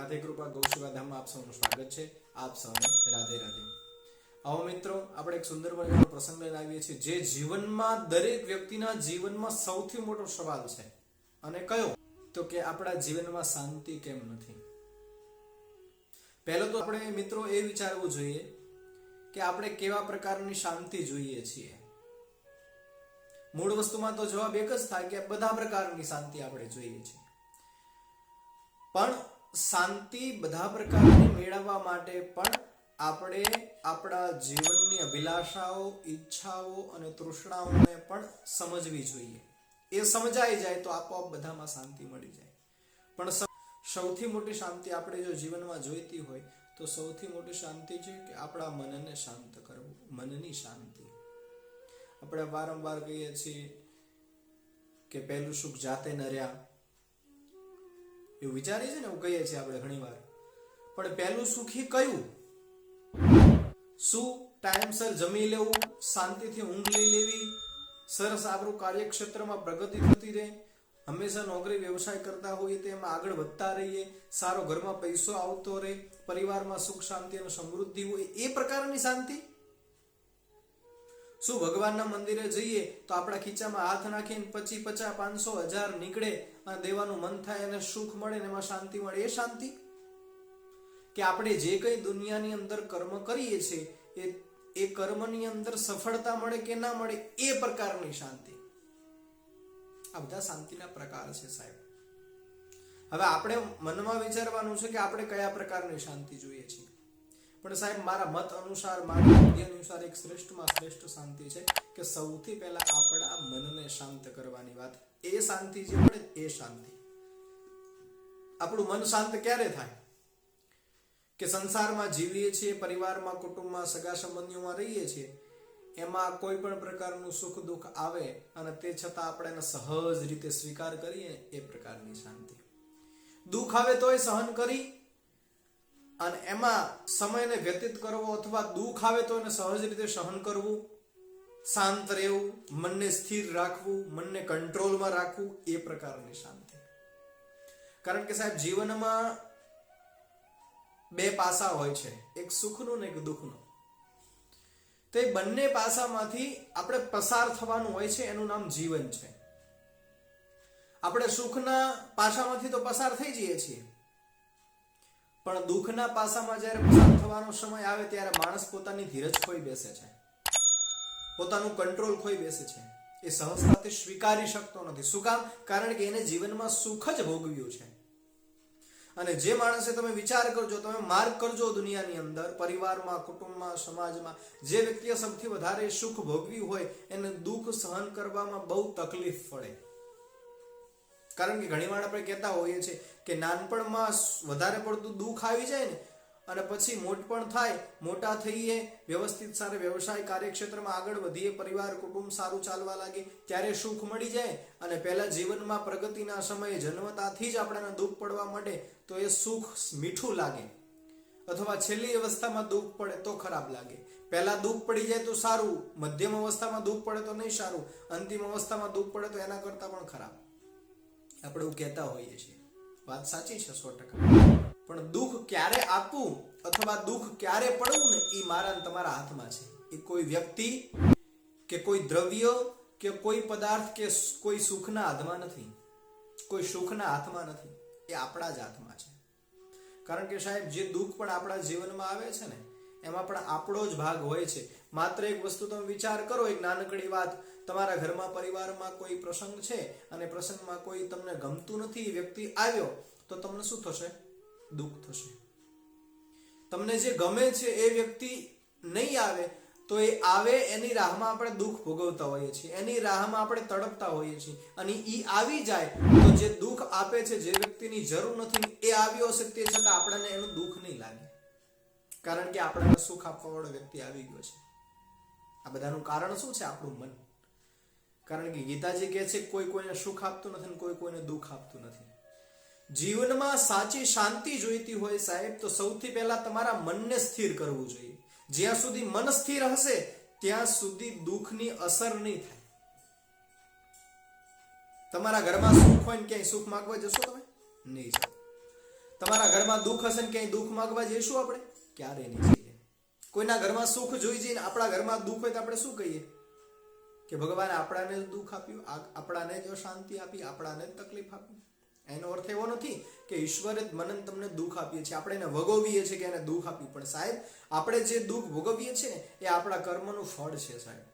રાધે કૃપા ગૌસેવા ધામમાં આપ સૌનું સ્વાગત છે. આપ સૌને રાધે રાધે. આવો મિત્રો, આપણે એક સુંદર મજાનો પ્રસંગ લઈને આવીએ છીએ જે જીવનમાં દરેક વ્યક્તિના જીવનમાં સૌથી મોટો સવાલ છે. અને કયો? તો કે આપણા જીવનમાં શાંતિ કેમ નથી? પહેલો તો આપણે મિત્રો એ વિચારવું જોઈએ કે આપણે કેવા પ્રકારની શાંતિ જોઈએ છીએ. મૂળ વસ્તુમાં તો જવાબ એક જ થાય કે બધા પ્રકારની શાંતિ આપણે જોઈએ છીએ. પણ શાંતિ બધા પ્રકારની મેળવવા માટે પણ આપણે આપણા જીવનની અભિલાષાઓ, ઈચ્છાઓ અને તૃષ્ણાઓને પણ સમજવી જોઈએ. એ સમજાઈ જાય તો આપોઆપ બધામાં શાંતિ મળી જાય. પણ સૌથી મોટી શાંતિ આપણે જો જીવનમાં જોઈતી હોય, તો સૌથી મોટી શાંતિ છે કે આપણા મનને શાંત કરવું, મનની શાંતિ. આપણે વારંવાર કહીએ છીએ કે પહેલું સુખ જાતે ન રહ્યા એવું વિચારીએ છે ને, એવું કહીએ છીએ આપણે ઘણીવાર. પણ પહેલું સુખી કયું? શું ટાઈમસર જમી લેવું, શાંતિથી ઊંઘ લઈ લેવી, સરસ આપણું કાર્યક્ષેત્રમાં પ્રગતિ થતી રહે, હંમેશા નોકરી વ્યવસાય કરતા હોઈએ તેમાં આગળ વધતા રહીએ, સારો ઘરમાં પૈસો આવતો રહે, પરિવારમાં સુખ શાંતિ અને સમૃદ્ધિ હોય, એ પ્રકારની શાંતિ? શું ભગવાનના મંદિરે જઈએ તો આપણા ખીચામાં હાથ નાખીને પચી પચાસ પાંચસો હજાર નીકળે અને દેવાનું મન થાય અને સુખ મળે ને એમાં શાંતિ મળે. એ શાંતિ? કે આપણે જે કંઈ દુનિયાની અંદર કર્મ કરીએ છીએ, એ એ કર્મની અંદર સફળતા મળે કે ના મળે એ પ્રકારની શાંતિ. આ બધા શાંતિના પ્રકાર છે સાહેબ. હવે આપણે મનમાં વિચારવાનું છે કે આપણે કયા પ્રકારની શાંતિ જોઈએ છીએ? પણ સાહેબ, મારા મત અનુસાર, મારા બુદ્ધિ અનુસાર એક શ્રેષ્ઠમાં શ્રેષ્ઠ શાંતિ છે કે સૌથી પહેલા આપણા મનને શાંત કરવાની વાત. એ શાંતિ જે મળે, એ શાંતિ. આપણું મન શાંત ક્યારે થાય? કે સંસારમાં જીવીએ છીએ, પરિવારમાં, કુટુંબમાં, સગા સંબંધીઓમાં રહીએ છીએ, એમાં કોઈ પણ પ્રકારનું સુખ, દુઃખ આવે અને તે છતાં આપણે એને સહજ રીતે સ્વીકાર કરીએ, એ પ્રકારની શાંતિ. દુઃખ આવે તોય સહન કરી અને એમાં સમયને વ્યતીત કરવો અથવા દુઃખ આવે તો એને સહજ રીતે સહન કરવું, શાંત રહેવું, મનને સ્થિર રાખવું, મનને કંટ્રોલમાં રાખવું, એ પ્રકારની શાંતિ. કારણ કે સાહેબ, જીવનમાં બે પાસા હોય છે, એક સુખનું ને એક દુઃખનું. તે બંને પાસામાંથી આપણે પસાર થવાનું હોય છે, એનું નામ જીવન છે. આપણે સુખના પાસામાંથી તો પસાર થઈ જઈએ છીએ પણ દુઃખના પાસામાં જ્યારે પસાર થવાનો સમય આવે ત્યારે માણસ પોતાની ધીરજ ખોઈ બેસે છે. પોતાનું કંટ્રોલ ખોઈ બેસે છે. એ સહજતાથી સ્વીકારી શકતો નથી. શું કામ? કારણ કે એને જીવનમાં સુખ જ ભોગવ્યું છે. અને જે માણસે તમે વિચાર કરજો, તમે માર્ગ કરજો દુનિયાની અંદર, પરિવારમાં, કુટુંબમાં, સમાજમાં, જે વ્યક્તિએ સૌથી વધારે સુખ ભોગવ્યું હોય, એને દુઃખ સહન કરવામાં બહુ તકલીફ પડે. કારણ કે ઘણીવાર આપણે કહેતા હોઈએ છીએ કે નાનપણમાં વધારે પડતું દુઃખ આવી જાય ને, અને પછી મોટપણ થાય, મોટા થઈએ, વ્યવસ્થિત સારા વ્યવસાય કાર્યક્ષેત્રમાં આગળ વધીએ, પરિવાર, કુટુંબ સારું ચાલવા લાગે, ત્યારે સુખ મળી જાય, અને પહેલા જીવનમાં પ્રગતિના સમયે જન્મતાથી જ આપણને દુઃખ પડવા માટે તો એ સુખ મીઠું લાગે. અથવા છેલ્લી અવસ્થામાં દુઃખ પડે તો ખરાબ લાગે. પહેલા દુઃખ પડી જાય તો સારું, મધ્યમ અવસ્થામાં દુઃખ પડે તો નહીં સારું, અંતિમ અવસ્થામાં દુઃખ પડે તો એના કરતાં પણ ખરાબ. આપણે એવું કહેતા હોઈએ છીએ. વાત સાચી છે સો ટકા. પણ દુઃખ ક્યારે આપવું અથવા દુઃખ ક્યારે પડવું ને એ મારા તમારા હાથમાં છે. એ કોઈ વ્યક્તિ કે કોઈ દ્રવ્ય કે કોઈ પદાર્થ કે કોઈ સુખના હાથમાં નથી. કોઈ સુખના હાથમાં નથી. એ આપણા જ હાથમાં છે. કારણ કે સાહેબ, જે દુઃખ પણ આપણા જીવનમાં આવે છે ને એમાં પણ આપણો જ ભાગ હોય છે. માત્ર એક વસ્તુ તમે વિચાર કરો, એક નાનકડી વાત. તમારા ઘરમાં, પરિવારમાં કોઈ પ્રસંગ છે અને પ્રસંગમાં કોઈ તમને ગમતું નથી વ્યક્તિ આવ્યો, તો તમને શું થશે? દુઃખ થશે. તમને જે ગમે છે એ વ્યક્તિ નહીં આવે, તો એ આવે એની રાહમાં આપણે દુઃખ ભોગવતા હોઈએ છીએ. એની રાહમાં આપણે તડપતા હોઈએ છીએ. અને એ આવી જાય, તો જે દુઃખ આપે છે, જે વ્યક્તિની જરૂર નથી, એ આવ્યો હશે, તે છતાં આપણને એનું દુઃખ નહીં લાગે. કારણ કે આપણને સુખ આપવા વાળો વ્યક્તિ આવી ગયો છે. આ બધાનું કારણ શું છે? આપણું મન. કારણ કે ગીતાજી કહે છે, કોઈ કોઈને સુખ આપતું નથી કોઈ કોઈને દુઃખ આપતું નથી. જીવનમાં સાચી શાંતિ જોઈતી હોય સાહેબ, તો સૌથી પહેલા તમારા મનને સ્થિર કરવું જોઈએ. જ્યાં સુધી મન સ્થિર હશે, ત્યાં સુધી દુઃખની અસર નહીં થાય. તમારા ઘરમાં સુખ હોય ને ક્યાંય સુખ માગવા જશો તમે? નહીં તમારા ઘરમાં દુઃખ હશે ને ક્યાંય દુઃખ માગવા જઈશું આપણે? ક્યારે નહીં જઈએ કોઈના ઘરમાં સુખ જોઈ જઈને આપણા ઘરમાં દુઃખ હોય તો આપણે શું કહીએ? કે ભગવાન આપણાને જ દુઃખ આપ્યું આપણાને જ અશાંતિ આપી, આપણાને જ તકલીફ આપી. એનો અર્થ એવો નથી કે ઈશ્વરે જ મને તમને દુઃખ આપીએ છીએ. આપણે એને ભોગવીએ છીએ કે એને દુઃખ આપ્યું પણ સાહેબ, આપણે જે દુઃખ ભોગવીએ છીએ એ આપણા કર્મનું ફળ છે સાહેબ.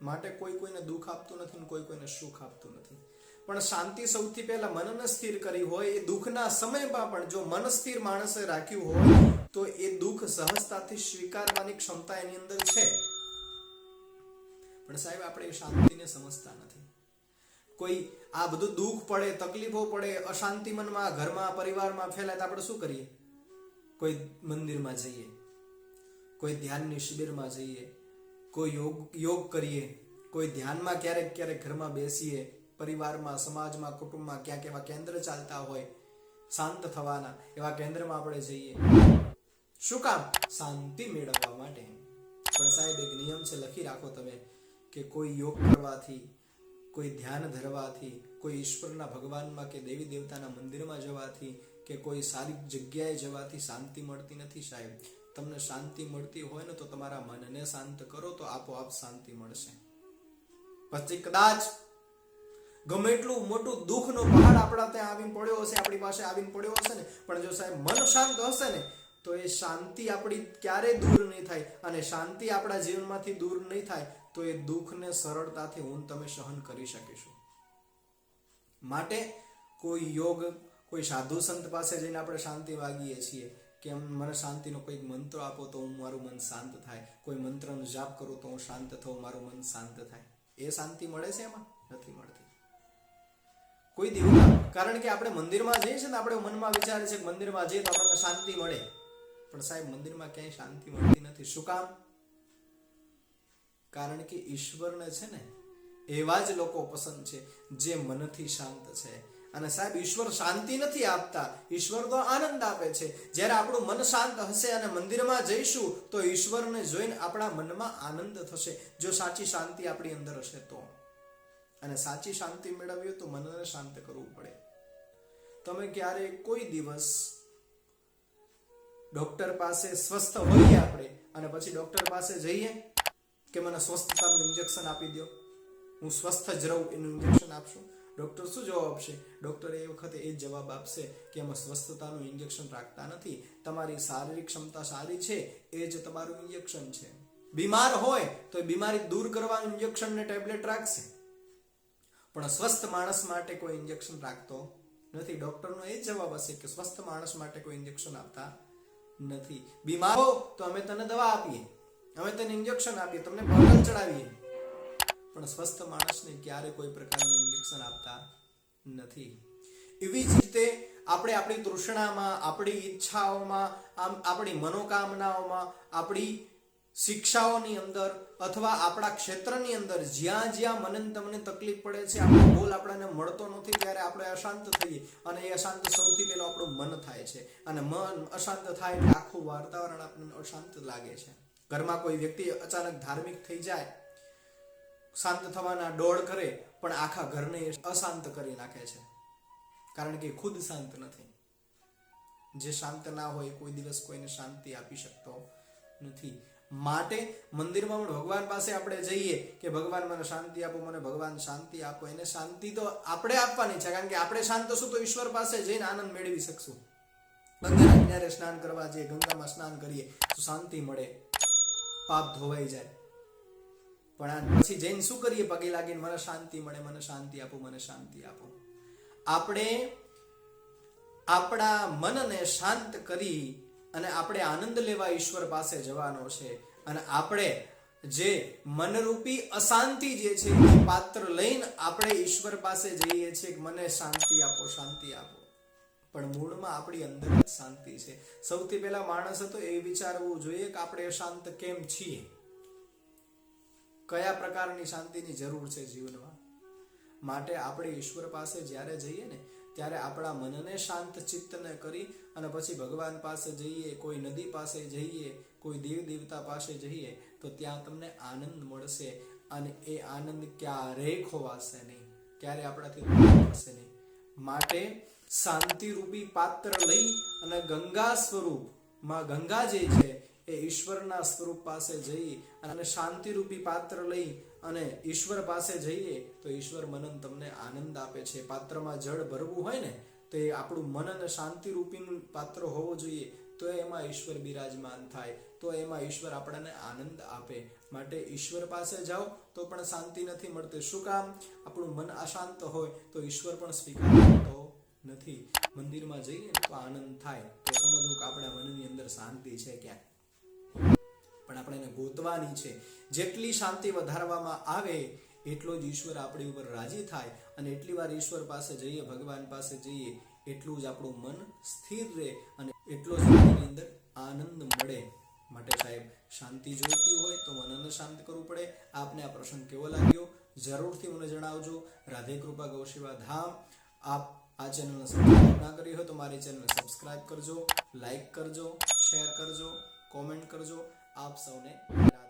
માટે કોઈ કોઈને દુઃખ આપતું નથી કોઈ કોઈને સુખ આપતું નથી. પણ શાંતિ સૌથી પહેલા મનને સ્થિર કરી હોય એ દુઃખના સમયમાં પણ જો મન સ્થિર માણસે રાખ્યું હોય તો એ દુઃખ સહજતાથી સ્વીકારવાની ક્ષમતા એની અંદર છે. પણ સાહેબ, આપણે એ શાંતિને સમજતા નથી. કોઈ આ બધું દુઃખ પડે, તકલીફો પડે, અશાંતિ મનમાં ઘરમાં, પરિવારમાં ફેલાય તો આપણે શું કરીએ? કોઈ મંદિરમાં જઈએ, કોઈ ધ્યાનની શિબિરમાં જઈએ, કોઈ યોગ યોગ કરીએ, કોઈ ધ્યાનમાં ક્યારેક ક્યારેક ઘરમાં બેસીએ, પરિવારમાં, સમાજમાં, કુટુંબમાં ક્યાંક એવા કેન્દ્ર ચાલતા હોય, શાંત થવાના એવા કેન્દ્રમાં આપણે જઈએ. શું કામ? શાંતિ મેળવવા માટે. પણ સાહેબ, એક નિયમ છે, લખી રાખો તમે, કે કોઈ યોગ કરવાથી, કોઈ ધ્યાન ધરવાથી, કોઈ ઈશ્વરના ભગવાનમાં કે દેવી દેવતાના મંદિરમાં જવાથી, કે કોઈ સારી જગ્યાએ જવાથી શાંતિ મળતી નથી સાહેબ. તમને શાંતિ મળતી હોય ને તો તમારા મનને શાંત કરો, તો આપોઆપ શાંતિ મળશે. પછી કદાચ ગમે એટલું મોટું દુઃખનો પહાડ આપણા ત્યાં આવીને પડ્યો હશે, આપણી પાસે આવીને પડ્યો હશે ને, પણ જો સાહેબ મન શાંત હશે ને તો એ શાંતિ આપણી ક્યારે દૂર નહીં થાય અને શાંતિ આપણા જીવનમાંથી દૂર નહીં થાય, તો એ દુઃખને સરળતાથી હું તમે સહન કરી શકીશું. માટે કોઈ યોગ, કોઈ સાધુ સંત પાસે જઈને આપણે શાંતિ વાગીએ છીએ કે મને શાંતિનો કોઈક મંત્ર આપો તો હું મારું મન શાંત થાય. કોઈ મંત્રનો જાપ કરું તો હું શાંત થઉં, મારું મન શાંત થાય. એ શાંતિ મળે છે એમાં? નથી મળતી. કોઈ દેવતા કારણ કે આપણે મંદિરમાં જઈએ છીએ ને, આપણે મનમાં વિચારે છે કે મંદિરમાં જઈએ તો આપણને શાંતિ મળે. પણ સાહેબ, મંદિરમાં ક્યાંય શાંતિ મળતી નથી. શું કામ? કારણ કે ઈશ્વરને છે ને, એવા જ લોકો પસંદ છે જે મનથી શાંત છે. અને સાહેબ, ઈશ્વર શાંતિ નથી આપતા. ઈશ્વર તો આનંદ આપે છે. જ્યારે આપણું મન શાંત હશે અને મંદિરમાં જઈશું, તો ઈશ્વરને જોઈને આપણા મનમાં આનંદ થશે. જો સાચી શાંતિ આપણી અંદર હશે તો. અને સાચી શાંતિ મેળવવી તો મનને શાંત કરવું પડે. તમે ક્યારે કોઈ દિવસ ડોક્ટર પાસે સ્વસ્થ હોઈએ આપણે અને પછી ડોક્ટર પાસે જઈએ કે મને સ્વસ્થતાનું ઇન્જેક્શન આપી દો હું સ્વસ્થ જ રહું, એનું ઇન્જેક્શન આપશું. ડોક્ટર શું જવાબ આપશે? ડોક્ટર એ વખતે એ જવાબ આપશે કે અમે સ્વસ્થતાનું ઇન્જેક્શન રાખતા નથી. તમારી શારીરિક ક્ષમતા સારી છે, એ જ તમારું ઇન્જેક્શન છે. બીમાર હોય તો એ બીમારી દૂર કરવાનું ઇન્જેક્શન ને ટેબ્લેટ રાખશે. પણ સ્વસ્થ માણસ માટે કોઈ ઇન્જેક્શન રાખતો નથી. ડોક્ટરનો એ જવાબ હશે કે સ્વસ્થ માણસ માટે કોઈ ઇન્જેક્શન આપતા નથી. બીમાર હો તો અમે તને દવા આપીએ. અમે તને ઇન્જેક્શન આપીએ, તમને બોટલ ચડાવીએ. પણ સ્વસ્થ માણસને ક્યારે કોઈ પ્રકારનું ઇન્જેક્શન આપતા નથી. એવી જ રીતે આપણે આપણી તૃષ્ણામાં, આપણી ઈચ્છાઓમાં, આમ આપણી મનોકામનાઓમાં, આપણી શિક્ષાઓની અંદર અથવા આપણા ક્ષેત્રની અંદર જ્યાં જ્યાં મને તમને તકલીફ પડે છે, આપણો ગોલ આપણને મળતો નથી ત્યારે આપણે અશાંત થઈએ અને એ અશાંત સૌથી પહેલો આપણું મન થાય છે. અને મન અશાંત થાય એટલે આખું વાતાવરણ આપણને અશાંત લાગે છે. ઘરમાં કોઈ વ્યક્તિ અચાનક ધાર્મિક થઈ જાય, શાંત થવાના દોડ કરે, પણ આખા ઘરને અશાંત કરી નાખે છે. કારણ કે ખુદ શાંત નથી. જે શાંત ના હોય કોઈ દિવસ કોઈને શાંતિ આપી શકતો નથી. માટે મંદિરમાં પણ ભગવાન પાસે આપણે જઈએ કે ભગવાન મને શાંતિ આપો, મને ભગવાન શાંતિ આપો. એને શાંતિ તો આપણે આપવાની છે, કારણ કે આપણે શાંત હશું તો ઈશ્વર પાસે જઈને આનંદ મેળવી શકશું. ગંગાના સ્નાન કરવા જઈએ, ગંગામાં સ્નાન કરીએ, તો શાંતિ મળે. પાપ ધોવાઈ જાય. પણ આ પછી જઈને શું કરીએ? પગે લાગીને મને શાંતિ મળે, મને શાંતિ આપો, મને શાંતિ આપો. આપણે આપણા મનને શાંત કરી અને આપણે આનંદ લેવા ઈશ્વર પાસે જવાનો છે. અને આપણે જે મનરૂપી અશાંતિ જે છે પાત્ર લઈને આપણે ઈશ્વર પાસે જઈએ છીએ કે મને શાંતિ આપો શાંતિ આપો. પણ મૂળમાં આપણી અંદર શાંતિ છે. સૌથી પહેલા માણસ હતો એ વિચારવું જોઈએ કે આપણે શાંત કેમ છીએ? કયા પ્રકારની શાંતિની જરૂર છે જીવનમાં? માટે આપણે ઈશ્વર પાસે જ્યારે જઈએ ને ત્યારે આપણા મનને શાંત ચિત્તને કરી અને પછી ભગવાન પાસે જઈએ, કોઈ નદી પાસે જઈએ, કોઈ દેવ દેવતા પાસે જઈએ, તો ત્યાં તમને આનંદ મળશે અને એ આનંદ ક્યારેય ખોવાશે નહીં. ક્યારે આપણાથી થશે નહીં. માટે શાંતિરૂપી પાત્ર લઈ અને ગંગા સ્વરૂપ, માં ગંગા જે છે, એ ઈશ્વરના સ્વરૂપ પાસે જઈ અને શાંતિરૂપી પાત્ર લઈ અને ઈશ્વર પાસે જઈએ તો ઈશ્વર મનન તમને આનંદ આપે છે. પાત્રમાં જળ ભરવું હોય ને, તો એ આપણું મન અને શાંતિ રૂપીનું પાત્ર હોવું જોઈએ. તો એમાં ઈશ્વર બિરાજમાન થાય. તો એમાં ઈશ્વર આપણને આનંદ આપે. માટે ઈશ્વર પાસે જાઓ તો પણ શાંતિ નથી મળતી. શું કામ? આપણું મન અશાંત હોય તો ઈશ્વર પણ સ્વીકાર કરતો નથી. મંદિરમાં જઈએ તો આનંદ થાય. તો સમજવું કે આપણા મનની અંદર શાંતિ છે ક્યાંક. પણ આપણે એને ગોતવાની છે. જેટલી શાંતિ વધારવામાં આવે, એટલો જ ઈશ્વર આપણી ઉપર રાજી થાય અને એટલી વાર ઈશ્વર પાસે જઈએ, ભગવાન પાસે જઈએ, એટલું જ આપણું મન સ્થિર રહે અને એટલો જ આપણી અંદર આનંદ મળે. માટે સાહેબ, શાંતિ જોઈતી હોય તો મનને શાંત કરવું પડે. આપને આ પ્રસંગ કેવો લાગ્યો? જરૂરથી મને જણાવજો. રાધે કૃપા ગૌશિવા ધામ. આપ આ ચેનલને સબસ્ક્રાઈબ ના કરી હોય તો મારી ચેનલને સબસ્ક્રાઇબ કરજો લાઈક કરજો શેર કરજો કોમેન્ટ કરજો. આપ સૌને રાધે